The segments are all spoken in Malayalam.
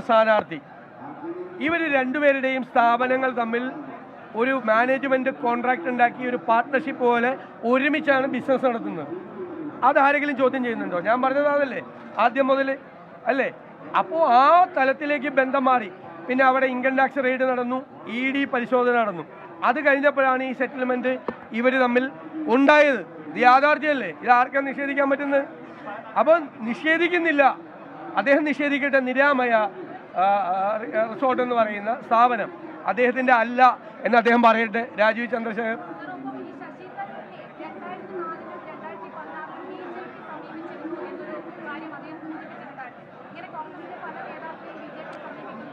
സ്ഥാനാർത്ഥി. ഇവർ രണ്ടുപേരുടെയും സ്ഥാപനങ്ങൾ തമ്മിൽ ഒരു മാനേജ്മെന്റ് കോൺട്രാക്ട് ഉണ്ടാക്കി ഒരു പാർട്ട്ണർഷിപ്പ് പോലെ ഒരുമിച്ചാണ് ബിസിനസ് നടത്തുന്നത്. അതാരെങ്കിലും ചോദ്യം ചെയ്യുന്നുണ്ടോ? ഞാൻ പറഞ്ഞത് അതല്ലേ. ആദ്യം മുതൽ അല്ലേ? അപ്പോൾ ആ തലത്തിലേക്ക് ബന്ധം മാറി. പിന്നെ അവിടെ ഇൻകം ടാക്സ് റെയ്ഡ് നടന്നു ഇ ഡി പരിശോധന നടന്നു. അത് കഴിഞ്ഞപ്പോഴാണ് ഈ സെറ്റിൽമെന്റ് ഇവർ തമ്മിൽ ഉണ്ടായത്. ഇത് യാഥാർത്ഥ്യമല്ലേ? ഇത് ആർക്കാണ് നിഷേധിക്കാൻ പറ്റുന്നത്? അപ്പം നിഷേധിക്കുന്നില്ല. അദ്ദേഹം നിഷേധിക്കട്ടെ നിരാമയ റിസോർട്ട് എന്ന് പറയുന്ന സ്ഥാപനം. അദ്ദേഹത്തിന്റെ അല്ല എന്ന് അദ്ദേഹം പറയട്ടെ. രാജീവ് ചന്ദ്രശേഖർ.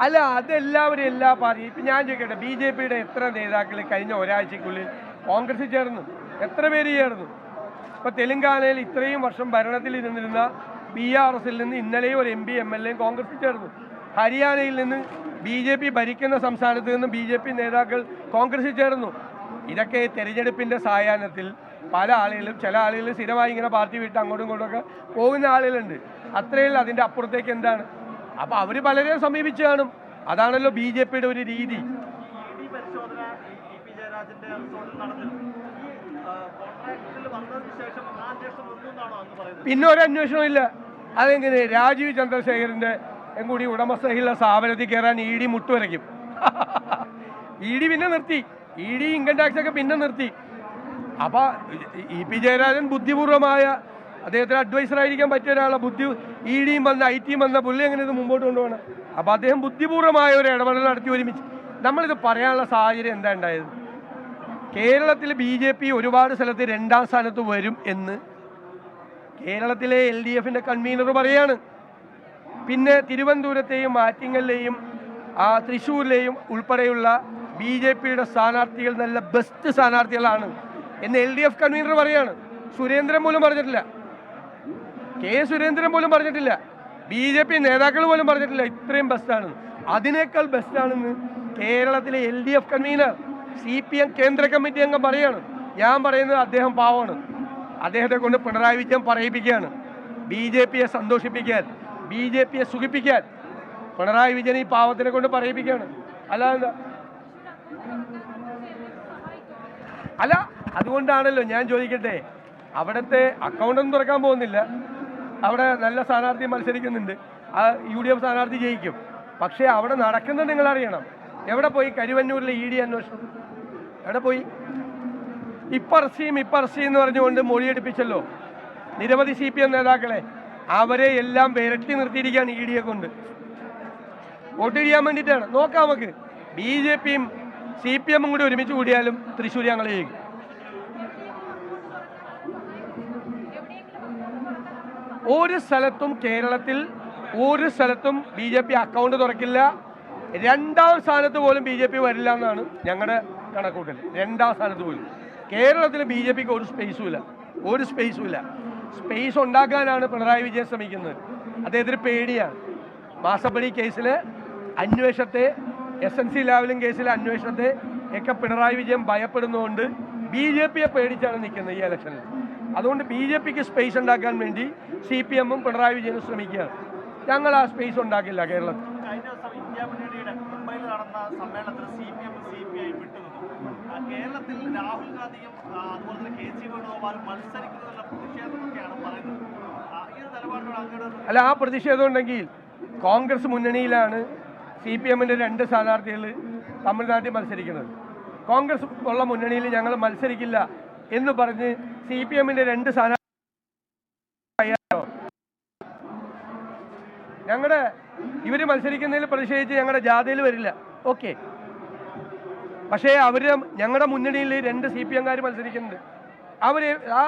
അല്ല അതെല്ലാവരും എല്ലാ പാർട്ടി ഇപ്പം ഞാൻ ചോദിക്കട്ടെ ബി ജെ പിയുടെ എത്ര നേതാക്കൾ കഴിഞ്ഞ ഒരാഴ്ചക്കുള്ളിൽ കോൺഗ്രസ് ചേർന്നു? എത്ര പേര് ചേർന്നു? ഇപ്പൊ തെലങ്കാനയിൽ ഇത്രയും വർഷം ഭരണത്തിൽ ഇരുന്നിരുന്ന ബി ആർ എസിൽ നിന്ന് ഇന്നലെയും ഒരു എം പി എം എൽ എയും കോൺഗ്രസ് ചേർന്നു. ഹരിയാനയിൽ നിന്ന് ബി ജെ പി ഭരിക്കുന്ന സംസ്ഥാനത്ത് നിന്ന് ബി ജെ പി നേതാക്കൾ കോൺഗ്രസിൽ ചേർന്നു. ഇതൊക്കെ തെരഞ്ഞെടുപ്പിന്റെ സായാഹ്നത്തിൽ പല ആളുകളും ചില ആളുകൾ സ്ഥിരമായി ഇങ്ങനെ പാർട്ടി വിട്ട് അങ്ങോട്ടും ഇങ്ങോട്ടും ഒക്കെ പോകുന്ന ആളുകളുണ്ട്. അത്രയും അതിന്റെ അപ്പുറത്തേക്ക് എന്താണ്? അപ്പോൾ അവർ പലരെയും സമീപിച്ചു കാണും. അതാണല്ലോ ബി ജെ പിയുടെ ഒരു രീതി. പിന്നെ ഒരു അന്വേഷണമില്ല അതെങ്ങനെ? രാജീവ് ചന്ദ്രശേഖരന്റെ കൂടി ഉടമസ്ഥയിലുള്ള സ്ഥാപനത്തിൽ കയറാൻ ഇ ഡി മുട്ടുവരയ്ക്കും. ഇ ഡി പിന്നെ നിർത്തി. ഇ ഡി ഇൻകം ടാക്സ് ഒക്കെ പിന്നെ നിർത്തി. അപ്പോൾ ഇ പി ജയരാജൻ ബുദ്ധിപൂർവമായ അദ്ദേഹത്തിന് അഡ്വൈസർ ആയിരിക്കാൻ പറ്റിയ ഒരാളെ. ബുദ്ധി ഇ ഡിയും വന്ന ഐ ടിയും വന്ന പുള്ളി എങ്ങനെ ഇത് മുമ്പോട്ട് കൊണ്ടുപോകണം? അപ്പോൾ അദ്ദേഹം ബുദ്ധിപൂർവമായ ഒരു ഇടപെടൽ നടത്തി ഒരുമിച്ച്. നമ്മളിത് പറയാനുള്ള സാഹചര്യം എന്താ ഉണ്ടായത്? കേരളത്തിൽ ബി ജെ പി ഒരുപാട് സ്ഥലത്ത് രണ്ടാം സ്ഥാനത്ത് വരും എന്ന് കേരളത്തിലെ എൽ ഡി എഫിന്റെ കൺവീനർ പറയാണ്. പിന്നെ തിരുവനന്തപുരത്തെയും ആറ്റിങ്ങലിലെയും തൃശ്ശൂരിലെയും ഉൾപ്പെടെയുള്ള ബി ജെ പിയുടെ സ്ഥാനാർത്ഥികൾ നല്ല ബെസ്റ്റ് സ്ഥാനാർത്ഥികളാണ് എന്ന് എൽ ഡി എഫ് കൺവീനർ പറയാണ്. സുരേന്ദ്രൻ പോലും പറഞ്ഞിട്ടില്ല. കെ സുരേന്ദ്രൻ പോലും പറഞ്ഞിട്ടില്ല. ബി ജെ പി നേതാക്കൾ പോലും പറഞ്ഞിട്ടില്ല. ഇത്രയും ബെസ്റ്റാണ് അതിനേക്കാൾ ബെസ്റ്റാണെന്ന് കേരളത്തിലെ L D F convener C P M കേന്ദ്ര കമ്മിറ്റി അംഗം പറയാണ്. ഞാൻ പറയുന്നത് അദ്ദേഹം പാവമാണ്. അദ്ദേഹത്തെ കൊണ്ട് പിണറായി വിജയൻ പറയിപ്പിക്കുകയാണ്. ബി ജെ പിയെ സന്തോഷിപ്പിക്കാൻ. ബി ജെ പിയെ സുഖിപ്പിക്കാൻ പിണറായി വിജയൻ ഈ പാവത്തിനെ കൊണ്ട് പറയിപ്പിക്കുകയാണ്. അല്ലാതെ? അല്ല അതുകൊണ്ടാണല്ലോ ഞാൻ ചോദിക്കട്ടെ അവിടുത്തെ അക്കൗണ്ടൊന്നും തുറക്കാൻ പോകുന്നില്ല. അവിടെ നല്ല സ്ഥാനാർത്ഥി മത്സരിക്കുന്നുണ്ട്. ആ യു ഡി എഫ് സ്ഥാനാർത്ഥി ജയിക്കും. പക്ഷേ അവിടെ നടക്കുന്നത് നിങ്ങൾ അറിയണം. എവിടെ പോയി കരുവന്നൂരിലെ ഇ ഡി അന്വേഷണം? എവിടെ പോയി? ഇപ്പർസിയും ഇപ്പർസിയും എന്ന് പറഞ്ഞുകൊണ്ട് മൊഴിയെടുപ്പിച്ചല്ലോ. നിരവധി സി പി എം നേതാക്കളെ. അവരെ എല്ലാം വിരട്ടി നിർത്തിയിരിക്കുകയാണ് ഇ ഡിയെ കൊണ്ട് വോട്ട് ചെയ്യാൻ വേണ്ടിയിട്ടാണ്. നോക്കാം നമുക്ക്. ബി ജെ പിയും സി പി എമ്മും കൂടി ഒരുമിച്ച് കൂടിയാലും തൃശ്ശൂർ ഞങ്ങൾ ചെയ്യും ഒരു സ്ഥലത്തും കേരളത്തിൽ ഒരു സ്ഥലത്തും ബി ജെ പി അക്കൗണ്ട് തുറക്കില്ല. രണ്ടാം സ്ഥാനത്ത് പോലും ബി ജെ പി വരില്ല എന്നാണ് ഞങ്ങളുടെ കണക്കൂട്ടൽ രണ്ടാം സ്ഥാനത്ത് പോലും. കേരളത്തിൽ ബി ജെ പിക്ക് ഒരു സ്പേസും ഇല്ല. ഒരു സ്പേസും ഇല്ല. സ്പേസ് ഉണ്ടാക്കാനാണ് പിണറായി വിജയൻ ശ്രമിക്കുന്നത്. അദ്ദേഹത്തിന് പേടിയാണ്. മാസപ്പടി കേസിൽ അന്വേഷണത്തെ എസ് എൻ സി ലാവലിംഗ് കേസിലെ അന്വേഷണത്തെ ഒക്കെ പിണറായി വിജയൻ ഭയപ്പെടുന്നതുകൊണ്ട് ബി ജെ പിയെ പേടിച്ചാണ് നിൽക്കുന്നത് ഈ ഇലക്ഷനിൽ. അതുകൊണ്ട് ബി ജെ പിക്ക് സ്പേസ് ഉണ്ടാക്കാൻ വേണ്ടി സി പി എമ്മും പിണറായി വിജയനും ശ്രമിക്കുകയാണ്. ഞങ്ങൾ ആ സ്പേസ് ഉണ്ടാക്കില്ല കേരളത്തിൽ. കേരളത്തിൽ രാഹുൽ ഗാന്ധിയും അതുപോലെ തന്നെ കെ സി പ്രതിഷേധമൊക്കെയാണ് പറയുന്നത്. ഒരു അല്ല ആ പ്രതിഷേധം ഉണ്ടെങ്കിൽ കോൺഗ്രസ് മുന്നണിയിലാണ് സി പി എമ്മിന്റെ രണ്ട് സ്ഥാനാർത്ഥികൾ തമിഴ്നാട്ടിൽ മത്സരിക്കുന്നത്. കോൺഗ്രസ് ഉള്ള മുന്നണിയിൽ ഞങ്ങൾ മത്സരിക്കില്ല എന്ന് പറഞ്ഞ് സി പി എമ്മിന്റെ രണ്ട് സ്ഥാനാർത്ഥി ഞങ്ങളുടെ ഇവർ മത്സരിക്കുന്നതിൽ പ്രതിഷേധിച്ച് ഞങ്ങളുടെ ജാഥയിൽ വരില്ല. ഓക്കെ. പക്ഷേ അവർ ഞങ്ങളുടെ മുന്നണിയിൽ രണ്ട് സി പി എംകാർ മത്സരിക്കുന്നുണ്ട്. അവർ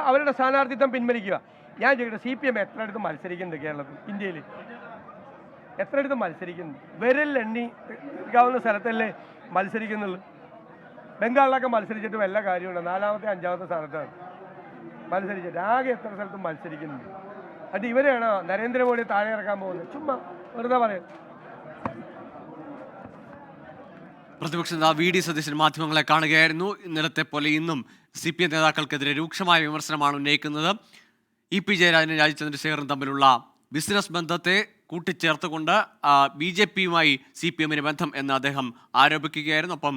അവരുടെ സ്ഥാനാർത്ഥിത്വം പിൻവലിക്കുക. ഞാൻ ചോദിക്കട്ടെ സി പി എം എത്ര അടുത്ത് മത്സരിക്കുന്നുണ്ട് കേരളത്തിൽ ഇന്ത്യയിൽ എത്ര അടുത്ത് മത്സരിക്കുന്നു വിരലെണ്ണി എടുക്കാവുന്ന സ്ഥലത്തല്ലേ മത്സരിക്കുന്നുള്ളൂ. ബംഗാളിലൊക്കെ മത്സരിച്ചിട്ട് വല്ല കാര്യമുണ്ട്? നാലാമത്തെ അഞ്ചാമത്തെ സ്ഥാനത്താണ്. മത്സരിച്ചിട്ട് ആകെ എത്ര സ്ഥലത്തും മത്സരിക്കുന്നുണ്ട്? അത് ഇവരെയാണോ നരേന്ദ്രമോദി താഴെ ഇറക്കാൻ പോകുന്നത്? ചുമ്മാ വെറുതെ പറയാം പ്രതിപക്ഷ നേതാവ് വി ഡി സതീശൻ മാധ്യമങ്ങളെ കാണുകയായിരുന്നു. ഇന്നലത്തെ പോലെ ഇന്നും സി പി എം നേതാക്കൾക്കെതിരെ രൂക്ഷമായ വിമർശനമാണ് ഉന്നയിക്കുന്നത്. ഇ പി ജയരാജനും രാജീവ് ചന്ദ്രശേഖരനും തമ്മിലുള്ള ബിസിനസ് ബന്ധത്തെ കൂട്ടിച്ചേർത്തുകൊണ്ട് ബി ജെ പിയുമായി സി പി എമ്മിന് ബന്ധം എന്ന് അദ്ദേഹം ആരോപിക്കുകയായിരുന്നു. ഒപ്പം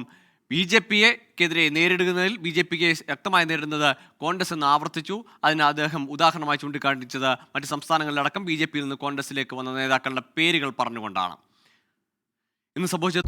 ബി ജെ പിയെക്കെതിരെ നേരിടുന്നതിൽ ബി ജെ പിക്ക് ശക്തമായി നേരിടുന്നത് കോൺഗ്രസ് എന്ന് ആവർത്തിച്ചു. അതിന് അദ്ദേഹം ഉദാഹരണമായി ചൂണ്ടിക്കാണിച്ചത് മറ്റ് സംസ്ഥാനങ്ങളിലടക്കം ബി ജെ പിയിൽ നിന്ന് കോൺഗ്രസിലേക്ക് വന്ന നേതാക്കളുടെ പേരുകൾ പറഞ്ഞുകൊണ്ടാണ്. ഇന്ന് സംഭവിച്ചത്